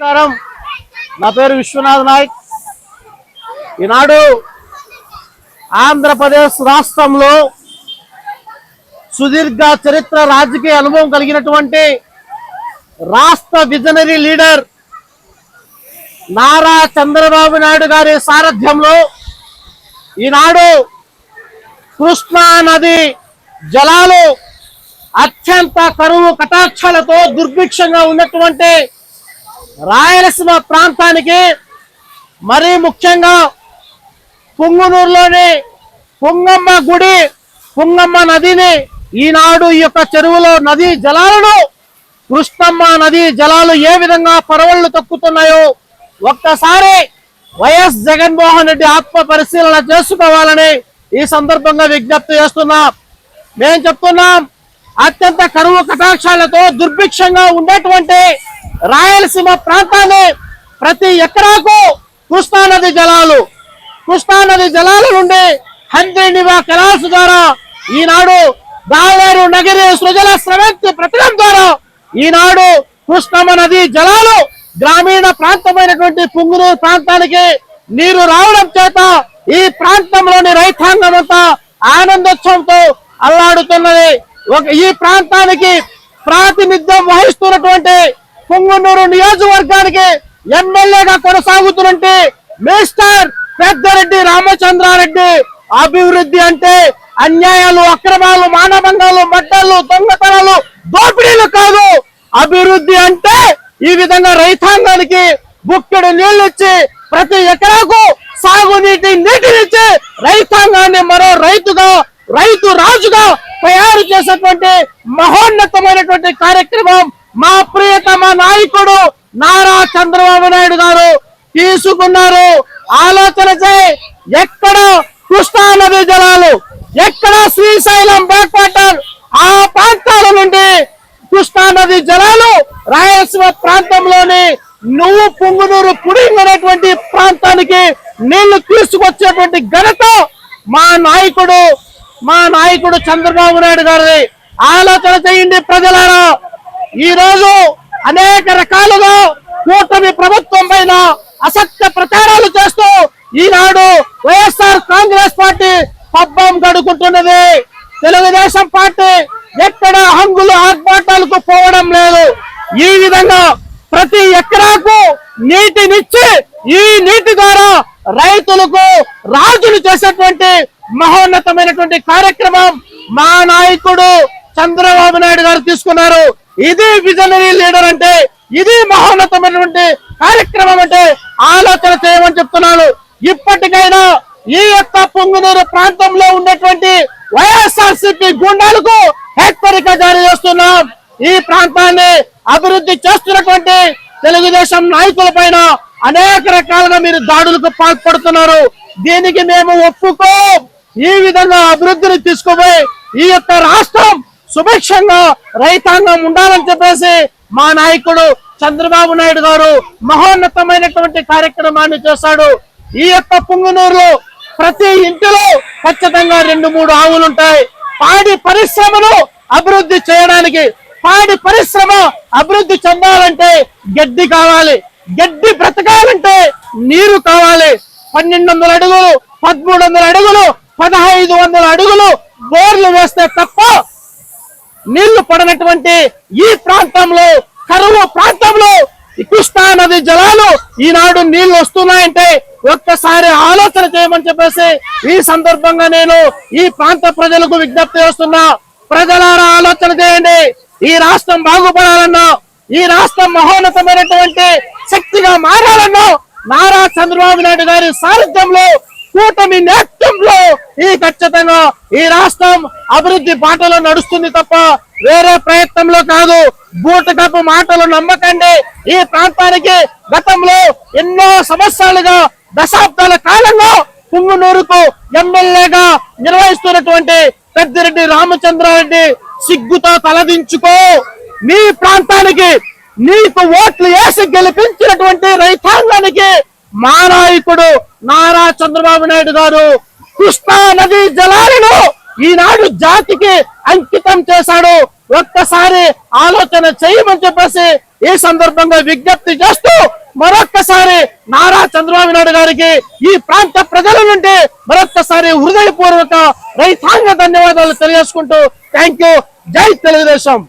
నమస్కారం. నా పేరు విశ్వనాథ్ నాయక్. ఈనాడు ఆంధ్రప్రదేశ్ రాష్ట్రంలో సుదీర్ఘ చరిత్ర రాజకీయ అనుభవం కలిగినటువంటి రాష్ట్ర విజనరీ లీడర్ నారా చంద్రబాబు నాయుడు గారి సారథ్యంలో ఈనాడు కృష్ణా నది జలాలు అత్యంత కరువు కటాక్షాలతో దుర్భిక్షంగా ఉన్నటువంటి రాయలసీమ ప్రాంతానికి మరీ ముఖ్యంగా పుంగునూరులోని పుంగమ్మ గుడి పుంగమ్మ నదిని ఈనాడు ఈ యొక్క చెరువులో నదీ జలాలను కృష్ణమ్మ నది జలాలు ఏ విధంగా పరవళ్ళు తొక్కుతున్నాయో ఒక్కసారి వైఎస్ జగన్మోహన్ రెడ్డి ఆత్మ పరిశీలన చేసుకోవాలని ఈ సందర్భంగా విజ్ఞప్తి చేస్తున్నాం. మేము చెప్తున్నాం అత్యంత కరువు కటాక్షాలతో దుర్భిక్షంగా ఉండేటువంటి రాయలసీమ ప్రాంతాన్ని ప్రతి ఎకరాకు కృష్ణానది జలాలు కృష్ణానది జలాల నుండి హంద్రీనివా కెనాల్స్ ద్వారా ఈనాడు దావేరు నగరి సృజల స్రవంతి ప్రతిరం ద్వారా ఈనాడు కృష్ణమ్మ నది జలాలు గ్రామీణ ప్రాంతమైనటువంటి పుంగునూరు ప్రాంతానికి నీరు రావడం చేత ఈ ప్రాంతంలోని రైతాంగం అంతా ఆనందోత్సవంతో అల్లాడుతున్నది. ఒక ఈ ప్రాంతానికి ప్రాతినిధ్యం వహిస్తున్నటువంటి పుంగునూరు నియోజకవర్గానికి ఎమ్మెల్యేగా కొనసాగుతున్నట్టు మిస్టర్ పెద్దరెడ్డి రామచంద్రారెడ్డి అభివృద్ధి అంటే అన్యాయాలు అక్రమాలు మానభంగాలు మడ్డలు దొంగతనాలు దోపిడీలు కాదు. అభివృద్ధి అంటే ఈ విధంగా రైతాంగానికి బుక్కెడు నీళ్ళు ఇచ్చి ప్రతి ఎకరాకు సాగునీటి నీటినిచ్చి రైతాంగాన్ని మరో రైతుగా రైతు రాజుగా తయారు చేసేటువంటి మహోన్నతమైనటువంటి కార్యక్రమం మా ప్రియతమ నాయకుడు నారా చంద్రబాబు నాయుడు గారు తీసుకున్నారు. ఆలోచన చేయి. ఎక్కడ కృష్ణా నది జలాలు ఎక్కడ శ్రీశైలం బ్యాక్ వాటర్ ఆ ప్రాంతాల నుండి కృష్ణా నది జలాలు రాయలసీమ ప్రాంతంలోని నువ్వు పుంగునూరు పుడింగ్ అనేటువంటి ప్రాంతానికి నీళ్ళు తీసుకొచ్చేటువంటి ఘనత మా నాయకుడు మా నాయకుడు చంద్రబాబు నాయుడు గారి ఆలోచన చేయండి ప్రజలు. ఈ రోజు అనేక రకాలుగా కూటమి ప్రభుత్వం పైన అసత్య ప్రచారాలు చేస్తూ ఈనాడు వైఎస్ఆర్ కాంగ్రెస్ పార్టీ పబ్బం గడుకుంటున్నది తెలుగుదేశం పార్టీ ఎక్కడ హంగులు ఆర్భాటాలకు పోవడం లేదు. ఈ విధంగా ప్రతి ఎకరాకు నీటినిచ్చి ఈ నీటి ద్వారా రైతులకు రాజులు చేసేటువంటి మహోన్నతమైనటువంటి కార్యక్రమం మా నాయకుడు చంద్రబాబు నాయుడు గారు తీసుకున్నారు. ఇది విజనరీ లీడర్ అంటే ఇది మహోన్నతమైనటువంటి కార్యక్రమం అంటే ఆలోచన చేయమని చెప్తున్నాను. ఇప్పటికైనా ఈ యొక్క పొంగునూరు ప్రాంతంలో ఉన్నటువంటి వైఎస్ఆర్సీపీ గుండాలకు హెచ్చరిక జారీ చేస్తున్నాం. ఈ ప్రాంతాన్ని అభివృద్ధి చేస్తున్నటువంటి తెలుగుదేశం నాయకుల పైన అనేక రకాలుగా మీరు దాడులకు పాల్పడుతున్నారు. దీనికి మేము ఒప్పుకో. ఈ విధంగా అభివృద్ధిని తీసుకుపోయి ఈ యొక్క రాష్ట్రం సుభిక్షంగా రైతాంగం ఉండాలని చెప్పేసి మా నాయకుడు చంద్రబాబు నాయుడు గారు మహోన్నతమైనటువంటి కార్యక్రమాన్ని చేశాడు. ఈ యొక్క పుంగునూరులో ప్రతి ఇంటిలో ఖచ్చితంగా రెండు మూడు ఆవులు ఉంటాయి. పాడి పరిశ్రమను అభివృద్ధి చేయడానికి పాడి పరిశ్రమ అభివృద్ధి చెందాలంటే గడ్డి కావాలి. గడ్డి బ్రతకాలంటే నీరు కావాలి. పన్నెండు వందల అడుగులు పదమూడు వందల అడుగులు పదహైదు వందల అడుగులు బోర్లు వేస్తే తప్ప నీళ్ళు పడనటువంటి ఈ ప్రాంతంలో కరువు ప్రాంతంలో కృష్ణా నది జలాలు ఈనాడు నీళ్ళు వస్తున్నాయంటే ఒక్కసారి ఆలోచన చేయమని చెప్పేసి ఈ సందర్భంగా నేను ఈ ప్రాంత ప్రజలకు విజ్ఞప్తి చేస్తున్నా. ప్రజలారా ఆలోచన చేయండి. ఈ రాష్ట్రం బాగుపడాలన్నా ఈ రాష్ట్రం మహోన్నతమైనటువంటి శక్తిగా మారాలన్నా నారా చంద్రబాబు నాయుడు గారి సారథ్యంలో కూటమి నేతృత్వంలో ఈ ఖచ్చితంగా ఈ రాష్ట్రం అభివృద్ధి బాటలో నడుస్తుంది తప్ప వేరే ప్రయత్నంలో కాదు. బూటకపు మాటలు నమ్మకండి. ఈ ప్రాంతానికి గతంలో ఎన్నో సంవత్సరాలుగా దశాబ్దాల కాలంలో పుంగునూరుకు ఎమ్మెల్యేగా నిర్వహిస్తున్నటువంటి పెద్దిరెడ్డి రామచంద్రారెడ్డి సిగ్గుతో తలదించుకో. నీ ప్రాంతానికి నీకు ఓట్లు వేసి గెలిపించినటువంటి రైతాంగానికి మా నాయకుడు నారా చంద్రబాబు నాయుడు గారు కృష్ణా నది జలాలను ఈనాడు జాతికి అంకితం చేశాడు. ఒక్కసారి ఆలోచన చేయమని చెప్పేసి ఈ సందర్భంగా విజ్ఞప్తి చేస్తూ మరొక్కసారి నారా చంద్రబాబు నాయుడు గారికి ఈ ప్రాంత ప్రజల నుండి మరొక్కసారి హృదయపూర్వక రైతాంగ ధన్యవాదాలు తెలియజేసుకుంటూ థ్యాంక్ యూ. జై తెలుగుదేశం.